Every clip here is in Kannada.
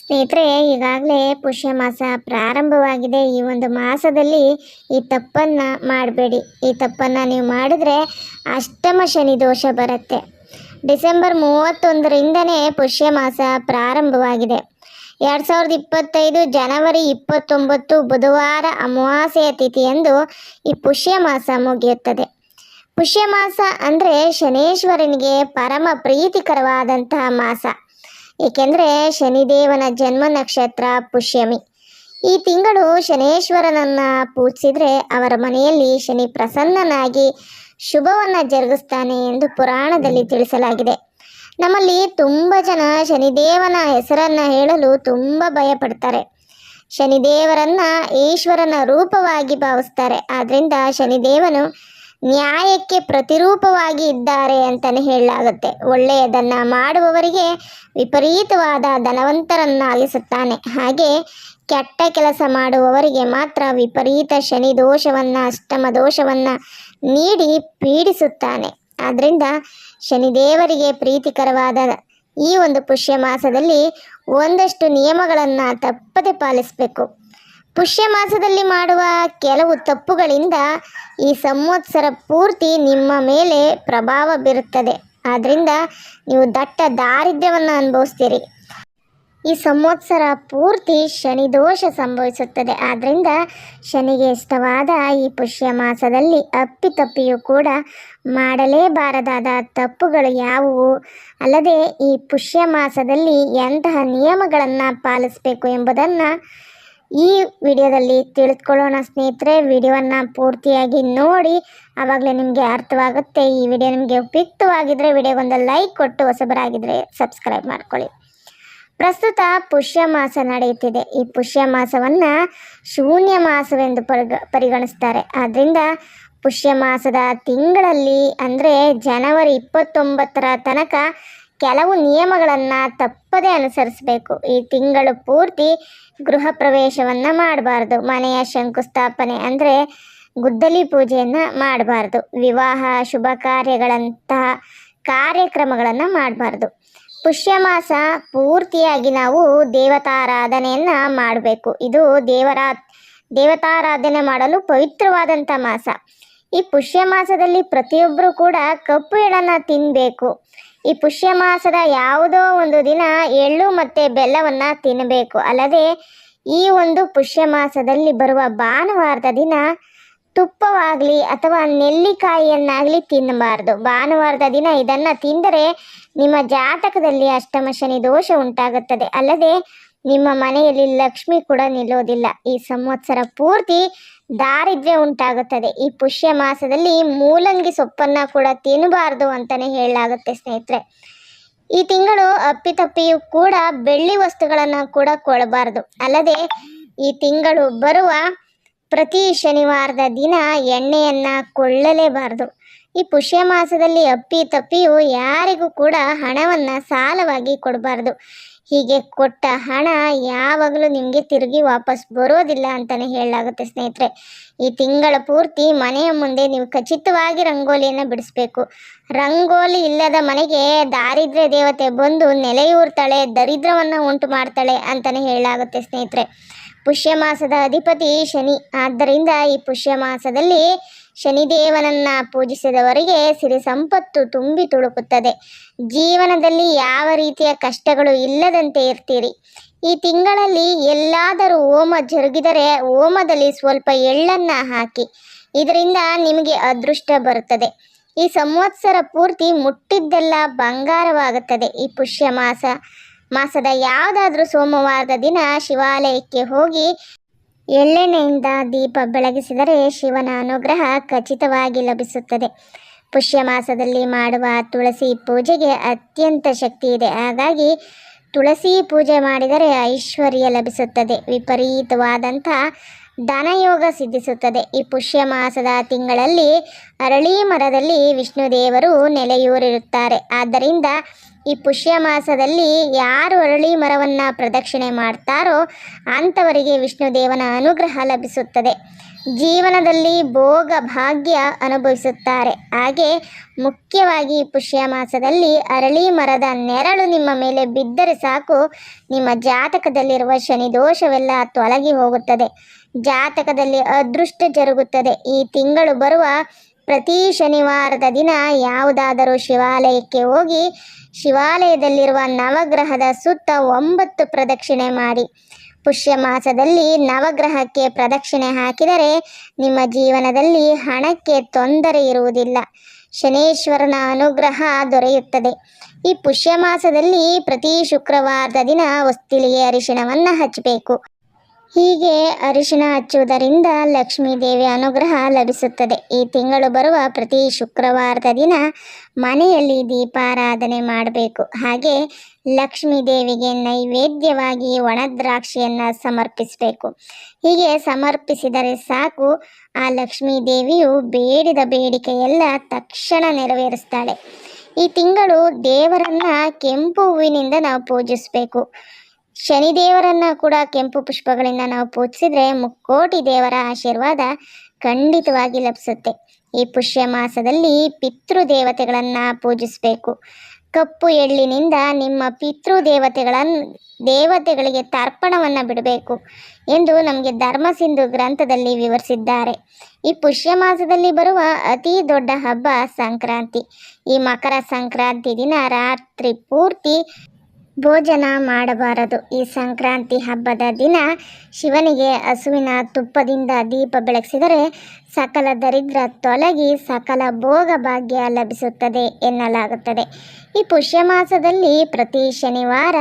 ಸ್ನೇಹಿತರೆ, ಈಗಾಗಲೇ ಪುಷ್ಯ ಮಾಸ ಪ್ರಾರಂಭವಾಗಿದೆ. ಈ ಒಂದು ಮಾಸದಲ್ಲಿ ಈ ತಪ್ಪನ್ನು ಮಾಡಬೇಡಿ. ಈ ತಪ್ಪನ್ನು ನೀವು ಮಾಡಿದ್ರೆ ಅಷ್ಟಮ ಶನಿ ದೋಷ ಬರುತ್ತೆ. ಡಿಸೆಂಬರ್ ಮೂವತ್ತೊಂದರಿಂದನೇ ಪುಷ್ಯ ಮಾಸ ಪ್ರಾರಂಭವಾಗಿದೆ. ಎರಡು ಸಾವಿರದ ಇಪ್ಪತ್ತೈದು ಜನವರಿ ಇಪ್ಪತ್ತೊಂಬತ್ತು ಬುಧವಾರ ಅಮಾವಾಸ್ಯೆಯ ತಿಥಿಯಂದು ಈ ಪುಷ್ಯ ಮಾಸ ಮುಗಿಯುತ್ತದೆ. ಪುಷ್ಯ ಮಾಸ ಅಂದರೆ ಶನೇಶ್ವರನಿಗೆ ಪರಮ ಪ್ರೀತಿಕರವಾದಂತಹ ಮಾಸ. ಏಕೆಂದರೆ ಶನಿದೇವನ ಜನ್ಮ ನಕ್ಷತ್ರ ಪುಷ್ಯಮಿ. ಈ ತಿಂಗಳು ಶನೇಶ್ವರನನ್ನು ಪೂಜಿಸಿದರೆ ಅವರ ಮನೆಯಲ್ಲಿ ಶನಿ ಪ್ರಸನ್ನನಾಗಿ ಶುಭವನ್ನು ಜರುಗಿಸ್ತಾನೆ ಎಂದು ಪುರಾಣದಲ್ಲಿ ತಿಳಿಸಲಾಗಿದೆ. ನಮ್ಮಲ್ಲಿ ತುಂಬ ಜನ ಶನಿದೇವನ ಹೆಸರನ್ನು ಹೇಳಲು ತುಂಬ ಭಯಪಡ್ತಾರೆ. ಶನಿದೇವರನ್ನು ಈಶ್ವರನ ರೂಪವಾಗಿ ಭಾವಿಸ್ತಾರೆ. ಆದ್ದರಿಂದ ಶನಿದೇವನು ನ್ಯಾಯಕ್ಕೆ ಪ್ರತಿರೂಪವಾಗಿ ಇದ್ದಾರೆ ಅಂತಲೇ ಹೇಳಲಾಗುತ್ತೆ. ಒಳ್ಳೆಯದನ್ನು ಮಾಡುವವರಿಗೆ ವಿಪರೀತವಾದ ಧನವಂತರನ್ನಾಗಿಸುತ್ತಾನೆ. ಹಾಗೆ ಕೆಟ್ಟ ಕೆಲಸ ಮಾಡುವವರಿಗೆ ಮಾತ್ರ ವಿಪರೀತ ಶನಿ ದೋಷವನ್ನು ಅಷ್ಟಮ ದೋಷವನ್ನು ನೀಡಿ ಪೀಡಿಸುತ್ತಾನೆ. ಆದ್ದರಿಂದ ಶನಿದೇವರಿಗೆ ಪ್ರೀತಿಕರವಾದ ಈ ಒಂದು ಪುಷ್ಯ ಮಾಸದಲ್ಲಿ ಒಂದಷ್ಟು ನಿಯಮಗಳನ್ನು ತಪ್ಪದೆ ಪಾಲಿಸಬೇಕು. ಪುಷ್ಯ ಮಾಸದಲ್ಲಿ ಮಾಡುವ ಕೆಲವು ತಪ್ಪುಗಳಿಂದ ಈ ಸಂವತ್ಸರ ಪೂರ್ತಿ ನಿಮ್ಮ ಮೇಲೆ ಪ್ರಭಾವ ಬೀರುತ್ತದೆ. ಆದ್ದರಿಂದ ನೀವು ದಟ್ಟ ದಾರಿದ್ರ್ಯವನ್ನು ಅನುಭವಿಸ್ತೀರಿ. ಈ ಸಂವತ್ಸರ ಪೂರ್ತಿ ಶನಿ ದೋಷ ಸಂಭವಿಸುತ್ತದೆ. ಆದ್ದರಿಂದ ಶನಿಗೆ ಇಷ್ಟವಾದ ಈ ಪುಷ್ಯ ಮಾಸದಲ್ಲಿ ಅಪ್ಪಿತಪ್ಪಿಯೂ ಕೂಡ ಮಾಡಲೇಬಾರದಾದ ತಪ್ಪುಗಳು ಯಾವುವು? ಅಲ್ಲದೆ ಈ ಪುಷ್ಯ ಮಾಸದಲ್ಲಿ ಎಂತಹ ನಿಯಮಗಳನ್ನು ಪಾಲಿಸಬೇಕು ಎಂಬುದನ್ನು ಈ ವಿಡಿಯೋದಲ್ಲಿ ತಿಳಿದುಕೊಳ್ಳೋಣ ಸ್ನೇಹಿತರೆ, ವಿಡಿಯೋವನ್ನು ಪೂರ್ತಿಯಾಗಿ ನೋಡಿ. ಆವಾಗಲೇ ನಿಮಗೆ ಅರ್ಥವಾಗುತ್ತೆ. ಈ ವಿಡಿಯೋ ನಿಮಗೆ ಉಪಯುಕ್ತವಾಗಿದ್ದರೆ ವಿಡಿಯೋಗೊಂದು ಲೈಕ್ ಕೊಟ್ಟು ಹೊಸಬರಾಗಿದ್ದರೆ ಸಬ್ಸ್ಕ್ರೈಬ್ ಮಾಡ್ಕೊಳ್ಳಿ. ಪ್ರಸ್ತುತ ಪುಷ್ಯ ಮಾಸ ನಡೆಯುತ್ತಿದೆ. ಈ ಪುಷ್ಯ ಮಾಸವನ್ನು ಶೂನ್ಯ ಮಾಸವೆಂದು ಪರಿಗ, ಪರಿಗಣಿಸ್ತಾರೆ. ಆದ್ದರಿಂದ ಪುಷ್ಯ ಮಾಸದ ತಿಂಗಳಲ್ಲಿ ಅಂದರೆ ಜನವರಿ ಇಪ್ಪತ್ತೊಂಬತ್ತರ ತನಕ ಕೆಲವು ನಿಯಮಗಳನ್ನು ತಪ್ಪದೇ ಅನುಸರಿಸಬೇಕು. ಈ ತಿಂಗಳು ಪೂರ್ತಿ ಗೃಹ ಪ್ರವೇಶವನ್ನು ಮಾಡಬಾರ್ದು. ಮನೆಯ ಶಂಕುಸ್ಥಾಪನೆ ಅಂದರೆ ಗುದ್ದಲಿ ಪೂಜೆಯನ್ನು ಮಾಡಬಾರ್ದು. ವಿವಾಹ, ಶುಭ ಕಾರ್ಯಗಳಂತಹ ಕಾರ್ಯಕ್ರಮಗಳನ್ನು ಮಾಡಬಾರ್ದು. ಪುಷ್ಯ ಮಾಸ ಪೂರ್ತಿಯಾಗಿ ನಾವು ದೇವತಾರಾಧನೆಯನ್ನು ಮಾಡಬೇಕು. ಇದು ದೇವರ, ದೇವತಾರಾಧನೆ ಮಾಡಲು ಪವಿತ್ರವಾದಂಥ ಮಾಸ. ಈ ಪುಷ್ಯ ಮಾಸದಲ್ಲಿ ಪ್ರತಿಯೊಬ್ಬರೂ ಕೂಡ ಕಪ್ಪು ಎಳನ್ನು ತಿನ್ನಬೇಕು ಈ ಪುಷ್ಯ ಮಾಸದ ಯಾವುದೋ ಒಂದು ದಿನ ಎಳ್ಳು ಮತ್ತು ಬೆಲ್ಲವನ್ನು ತಿನ್ನಬೇಕು ಅಲ್ಲದೆ ಈ ಒಂದು ಪುಷ್ಯ ಮಾಸದಲ್ಲಿ ಬರುವ ಭಾನುವಾರದ ದಿನ ತುಪ್ಪವಾಗಲಿ ಅಥವಾ ನೆಲ್ಲಿಕಾಯಿಯನ್ನಾಗಲಿ ತಿನ್ನಬಾರ್ದು. ಭಾನುವಾರದ ದಿನ ಇದನ್ನು ತಿಂದರೆ ನಿಮ್ಮ ಜಾತಕದಲ್ಲಿ ಅಷ್ಟಮ ಶನಿ ದೋಷ ಉಂಟಾಗುತ್ತದೆ. ಅಲ್ಲದೆ ನಿಮ್ಮ ಮನೆಯಲ್ಲಿ ಲಕ್ಷ್ಮಿ ಕೂಡ ನಿಲ್ಲೋದಿಲ್ಲ. ಈ ಸಂವತ್ಸರ ಪೂರ್ತಿ ದಾರಿದ್ರ್ಯ ಉಂಟಾಗುತ್ತದೆ. ಈ ಪುಷ್ಯ ಮಾಸದಲ್ಲಿ ಮೂಲಂಗಿ ಸೊಪ್ಪನ್ನು ಕೂಡ ತಿನ್ನಬಾರ್ದು ಅಂತಲೇ ಹೇಳಲಾಗುತ್ತೆ ಸ್ನೇಹಿತರೆ. ಈ ತಿಂಗಳು ಅಪ್ಪಿತಪ್ಪಿಯೂ ಕೂಡ ಬೆಳ್ಳಿ ವಸ್ತುಗಳನ್ನು ಕೂಡ ಕೊಡಬಾರ್ದು. ಅಲ್ಲದೆ ಈ ತಿಂಗಳು ಬರುವ ಪ್ರತಿ ಶನಿವಾರದ ದಿನ ಎಣ್ಣೆಯನ್ನು ಕೊಳ್ಳಲೇಬಾರದು. ಈ ಪುಷ್ಯ ಮಾಸದಲ್ಲಿ ಅಪ್ಪಿ ತಪ್ಪಿಯು ಯಾರಿಗೂ ಕೂಡ ಹಣವನ್ನು ಸಾಲವಾಗಿ ಕೊಡಬಾರ್ದು. ಹೀಗೆ ಕೊಟ್ಟ ಹಣ ಯಾವಾಗಲೂ ನಿಮಗೆ ತಿರುಗಿ ವಾಪಸ್ ಬರೋದಿಲ್ಲ ಅಂತಲೇ ಹೇಳಲಾಗುತ್ತೆ ಸ್ನೇಹಿತರೆ. ಈ ತಿಂಗಳ ಪೂರ್ತಿ ಮನೆಯ ಮುಂದೆ ನೀವು ಖಚಿತವಾಗಿ ರಂಗೋಲಿಯನ್ನು ಬಿಡಿಸ್ಬೇಕು. ರಂಗೋಲಿ ಇಲ್ಲದ ಮನೆಗೆ ದಾರಿದ್ರ್ಯ ದೇವತೆ ಬಂದು ನೆಲೆಯೂರ್ತಾಳೆ ದರಿದ್ರವನ್ನು ಉಂಟು ಮಾಡ್ತಾಳೆ ಅಂತಲೇ ಹೇಳಲಾಗುತ್ತೆ ಸ್ನೇಹಿತರೆ. ಪುಷ್ಯ ಮಾಸದ ಅಧಿಪತಿ ಶನಿ. ಆದ್ದರಿಂದ ಈ ಪುಷ್ಯ ಮಾಸದಲ್ಲಿ ಶನಿದೇವನನ್ನ ಪೂಜಿಸಿದವರಿಗೆ ಸಿರಿ ಸಂಪತ್ತು ತುಂಬಿ ತುಳುಕುತ್ತದೆ. ಜೀವನದಲ್ಲಿ ಯಾವ ರೀತಿಯ ಕಷ್ಟಗಳು ಇಲ್ಲದಂತೆ ಇರ್ತೀರಿ. ಈ ತಿಂಗಳಲ್ಲಿ ಎಲ್ಲಾದರೂ ಹೋಮ ಜರುಗಿದರೆ ಹೋಮದಲ್ಲಿ ಸ್ವಲ್ಪ ಎಳ್ಳನ್ನು ಹಾಕಿ, ಇದರಿಂದ ನಿಮಗೆ ಅದೃಷ್ಟ ಬರುತ್ತದೆ. ಈ ಸಂವತ್ಸರ ಪೂರ್ತಿ ಮುಟ್ಟಿದ್ದೆಲ್ಲ ಬಂಗಾರವಾಗುತ್ತದೆ. ಈ ಪುಷ್ಯ ಮಾಸ, ಮಾಸದ ಯಾವುದಾದ್ರೂ ಸೋಮವಾರದ ದಿನ ಶಿವಾಲಯಕ್ಕೆ ಹೋಗಿ ಎಳ್ಳೆಣ್ಣೆಯಿಂದ ದೀಪ ಬೆಳಗಿಸಿದರೆ ಶಿವನ ಅನುಗ್ರಹ ಖಚಿತವಾಗಿ ಲಭಿಸುತ್ತದೆ. ಪುಷ್ಯ ಮಾಸದಲ್ಲಿ ಮಾಡುವ ತುಳಸಿ ಪೂಜೆಗೆ ಅತ್ಯಂತ ಶಕ್ತಿ ಇದೆ. ಹಾಗಾಗಿ ತುಳಸಿ ಪೂಜೆ ಮಾಡಿದರೆ ಐಶ್ವರ್ಯ ಲಭಿಸುತ್ತದೆ. ವಿಪರೀತವಾದಂಥ ಧನಯೋಗ ಸಿದ್ಧಿಸುತ್ತದೆ. ಈ ಪುಷ್ಯ ಮಾಸದ ತಿಂಗಳಲ್ಲಿ ಅರಳಿ ಮರದಲ್ಲಿ ವಿಷ್ಣು ದೇವರು ನೆಲೆಯೂರಿರುತ್ತಾರೆ. ಆದ್ದರಿಂದ ಈ ಪುಷ್ಯ ಮಾಸದಲ್ಲಿ ಯಾರು ಅರಳಿ ಮರವನ್ನು ಪ್ರದಕ್ಷಿಣೆ ಮಾಡ್ತಾರೋ ಅಂಥವರಿಗೆ ವಿಷ್ಣು ದೇವನ ಅನುಗ್ರಹ ಲಭಿಸುತ್ತದೆ. ಜೀವನದಲ್ಲಿ ಭೋಗ ಭಾಗ್ಯ ಅನುಭವಿಸುತ್ತಾರೆ. ಹಾಗೆ ಮುಖ್ಯವಾಗಿ ಪುಷ್ಯ ಮಾಸದಲ್ಲಿ ಅರಳಿ ಮರದ ನೆರಳು ನಿಮ್ಮ ಮೇಲೆ ಬಿದ್ದರೆ ಸಾಕು. ನಿಮ್ಮ ಜಾತಕದಲ್ಲಿರುವ ಶನಿ ದೋಷವೆಲ್ಲ ತೊಲಗಿ ಹೋಗುತ್ತದೆ. ಜಾತಕದಲ್ಲಿ ಅದೃಷ್ಟ ಜರುಗುತ್ತದೆ. ಈ ತಿಂಗಳು ಬರುವ ಪ್ರತಿ ಶನಿವಾರದ ದಿನ ಯಾವುದಾದರೂ ಶಿವಾಲಯಕ್ಕೆ ಹೋಗಿ ಶಿವಾಲಯದಲ್ಲಿರುವ ನವಗ್ರಹದ ಸುತ್ತ ಒಂಬತ್ತು ಪ್ರದಕ್ಷಿಣೆ ಮಾಡಿ. ಪುಷ್ಯ ಮಾಸದಲ್ಲಿ ನವಗ್ರಹಕ್ಕೆ ಪ್ರದಕ್ಷಿಣೆ ಹಾಕಿದರೆ ನಿಮ್ಮ ಜೀವನದಲ್ಲಿ ಹಣಕ್ಕೆ ತೊಂದರೆ ಇರುವುದಿಲ್ಲ. ಶನೇಶ್ವರನ ಅನುಗ್ರಹ ದೊರೆಯುತ್ತದೆ. ಈ ಪುಷ್ಯ ಮಾಸದಲ್ಲಿ ಪ್ರತಿ ಶುಕ್ರವಾರದ ದಿನ ಹೊಸ್ತಿಲಿಗೆ ಅರಿಶಿಣವನ್ನು ಹಚ್ಚಬೇಕು. ಹೀಗೆ ಅರಿಶಿನ ಹಚ್ಚುವುದರಿಂದ ಲಕ್ಷ್ಮೀ ದೇವಿಯ ಅನುಗ್ರಹ ಲಭಿಸುತ್ತದೆ. ಈ ತಿಂಗಳು ಬರುವ ಪ್ರತಿ ಶುಕ್ರವಾರದ ದಿನ ಮನೆಯಲ್ಲಿ ದೀಪಾರಾಧನೆ ಮಾಡಬೇಕು. ಹಾಗೆ ಲಕ್ಷ್ಮೀ ದೇವಿಗೆ ನೈವೇದ್ಯವಾಗಿ ಒಣದ್ರಾಕ್ಷಿಯನ್ನು ಸಮರ್ಪಿಸಬೇಕು. ಹೀಗೆ ಸಮರ್ಪಿಸಿದರೆ ಸಾಕು, ಆ ಲಕ್ಷ್ಮೀ ದೇವಿಯು ಬೇಡಿದ ಬೇಡಿಕೆಯೆಲ್ಲ ತಕ್ಷಣ ನೆರವೇರಿಸ್ತಾಳೆ. ಈ ತಿಂಗಳು ದೇವರನ್ನ ಕೆಂಪು ಹೂವಿನಿಂದ ನಾವು ಪೂಜಿಸಬೇಕು. ಶನಿದೇವರನ್ನ ಕೂಡ ಕೆಂಪು ಪುಷ್ಪಗಳಿಂದ ನಾವು ಪೂಜಿಸಿದ್ರೆ ಮುಕ್ಕೋಟಿ ದೇವರ ಆಶೀರ್ವಾದ ಖಂಡಿತವಾಗಿ ಲಭಿಸುತ್ತೆ. ಈ ಪುಷ್ಯ ಮಾಸದಲ್ಲಿ ಪಿತೃ ದೇವತೆಗಳನ್ನು ಪೂಜಿಸಬೇಕು. ಕಪ್ಪು ಎಳ್ಳಿನಿಂದ ನಿಮ್ಮ ಪಿತೃ ದೇವತೆಗಳನ್ನು ದೇವತೆಗಳಿಗೆ ತರ್ಪಣವನ್ನು ಬಿಡಬೇಕು ಎಂದು ನಮಗೆ ಧರ್ಮಸಿಂಧು ಗ್ರಂಥದಲ್ಲಿ ವಿವರಿಸಿದ್ದಾರೆ. ಈ ಪುಷ್ಯ ಮಾಸದಲ್ಲಿ ಬರುವ ಅತಿ ದೊಡ್ಡ ಹಬ್ಬ ಸಂಕ್ರಾಂತಿ. ಈ ಮಕರ ಸಂಕ್ರಾಂತಿ ದಿನ ರಾತ್ರಿ ಪೂರ್ತಿ ಭೋಜನ ಮಾಡಬಾರದು. ಈ ಸಂಕ್ರಾಂತಿ ಹಬ್ಬದ ದಿನ ಶಿವನಿಗೆ ಹಸುವಿನ ತುಪ್ಪದಿಂದ ದೀಪ ಬೆಳಗಿಸಿದರೆ ಸಕಲ ದರಿದ್ರ ತೊಲಗಿ ಸಕಲ ಭೋಗ ಭಾಗ್ಯ ಲಭಿಸುತ್ತದೆ ಎನ್ನಲಾಗುತ್ತದೆ. ಈ ಪುಷ್ಯ ಮಾಸದಲ್ಲಿ ಪ್ರತಿ ಶನಿವಾರ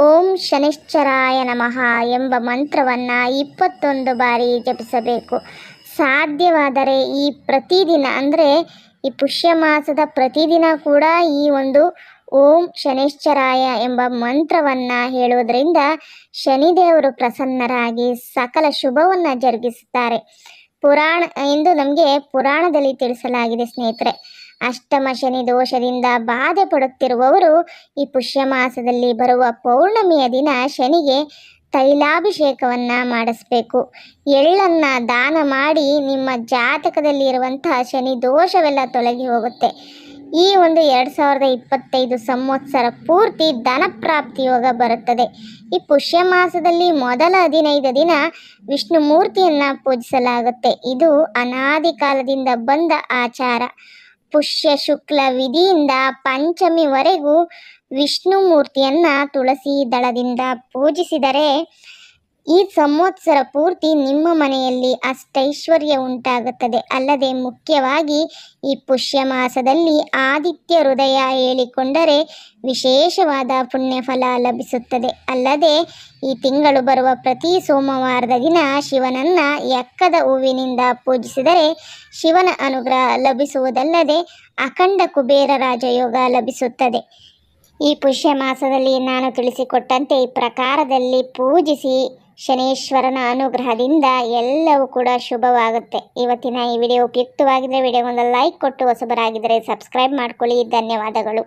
ಓಂ ಶನಿಶ್ಚರಾಯ ನಮಃ ಎಂಬ ಮಂತ್ರವನ್ನು ಇಪ್ಪತ್ತೊಂದು ಬಾರಿ ಜಪಿಸಬೇಕು. ಸಾಧ್ಯವಾದರೆ ಈ ಪ್ರತಿದಿನ, ಅಂದರೆ ಈ ಪುಷ್ಯ ಮಾಸದ ಪ್ರತಿದಿನ ಕೂಡ ಈ ಒಂದು ಓಂ ಶನಿಶ್ಚರಾಯ ಎಂಬ ಮಂತ್ರವನ್ನು ಹೇಳುವುದರಿಂದ ಶನಿದೇವರು ಪ್ರಸನ್ನರಾಗಿ ಸಕಲ ಶುಭವನ್ನು ಜರುಗಿಸುತ್ತಾರೆ. ಪುರಾಣ ಎಂದು ನಮಗೆ ಪುರಾಣದಲ್ಲಿ ತಿಳಿಸಲಾಗಿದೆ ಸ್ನೇಹಿತರೆ, ಅಷ್ಟಮ ಶನಿ ದೋಷದಿಂದ ಬಾಧೆ ಪಡುತ್ತಿರುವವರು ಈ ಪುಷ್ಯ ಮಾಸದಲ್ಲಿ ಬರುವ ಪೌರ್ಣಮಿಯ ದಿನ ಶನಿಗೆ ತೈಲಾಭಿಷೇಕವನ್ನು ಮಾಡಿಸ್ಬೇಕು. ಎಳ್ಳನ್ನು ದಾನ ಮಾಡಿ ನಿಮ್ಮ ಜಾತಕದಲ್ಲಿ ಇರುವಂತಹ ಶನಿ ದೋಷವೆಲ್ಲ ತೊಲಗಿ ಹೋಗುತ್ತೆ. ಈ ಒಂದು ಎರಡು ಸಾವಿರದ ಇಪ್ಪತ್ತೈದು ಸಂವತ್ಸರ ಪೂರ್ತಿ ಧನ ಪ್ರಾಪ್ತಿ ಯೋಗ ಬರುತ್ತದೆ. ಈ ಪುಷ್ಯ ಮಾಸದಲ್ಲಿ ಮೊದಲ ಹದಿನೈದು ದಿನ ವಿಷ್ಣು ಮೂರ್ತಿಯನ್ನು ಪೂಜಿಸಲಾಗುತ್ತೆ. ಇದು ಅನಾದಿ ಕಾಲದಿಂದ ಬಂದ ಆಚಾರ. ಪುಷ್ಯ ಶುಕ್ಲ ವಿಧಿಯಿಂದ ಪಂಚಮಿವರೆಗೂ ವಿಷ್ಣು ಮೂರ್ತಿಯನ್ನು ತುಳಸಿ ದಳದಿಂದ ಪೂಜಿಸಿದರೆ ಈ ಸಂವತ್ಸರ ಪೂರ್ತಿ ನಿಮ್ಮ ಮನೆಯಲ್ಲಿ ಅಷ್ಟೈಶ್ವರ್ಯ ಉಂಟಾಗುತ್ತದೆ. ಅಲ್ಲದೆ ಮುಖ್ಯವಾಗಿ ಈ ಪುಷ್ಯ ಮಾಸದಲ್ಲಿ ಆದಿತ್ಯ ಹೃದಯ ಹೇಳಿಕೊಂಡರೆ ವಿಶೇಷವಾದ ಪುಣ್ಯಫಲ ಲಭಿಸುತ್ತದೆ. ಅಲ್ಲದೆ ಈ ತಿಂಗಳು ಬರುವ ಪ್ರತಿ ಸೋಮವಾರದ ದಿನ ಶಿವನನ್ನು ಎಕ್ಕದ ಹೂವಿನಿಂದ ಪೂಜಿಸಿದರೆ ಶಿವನ ಅನುಗ್ರಹ ಲಭಿಸುವುದಲ್ಲದೆ ಅಖಂಡ ಕುಬೇರ ರಾಜಯೋಗ ಲಭಿಸುತ್ತದೆ. ಈ ಪುಷ್ಯ ಮಾಸದಲ್ಲಿ ನಾನು ತಿಳಿಸಿಕೊಟ್ಟಂತೆ ಈ ಪ್ರಕಾರದಲ್ಲಿ ಪೂಜಿಸಿ ಶನೇಶ್ವರನ ಅನುಗ್ರಹದಿಂದ ಎಲ್ಲವೂ ಕೂಡ ಶುಭವಾಗುತ್ತೆ. ಇವತ್ತಿನ ಈ ವಿಡಿಯೋ ಉಪಯುಕ್ತವಾಗಿದ್ದರೆ ವಿಡಿಯೋಗೊಂದು ಲೈಕ್ ಕೊಟ್ಟು ಹೊಸಬರಾಗಿದ್ದರೆ ಸಬ್ಸ್ಕ್ರೈಬ್ ಮಾಡ್ಕೊಳ್ಳಿ. ಧನ್ಯವಾದಗಳು.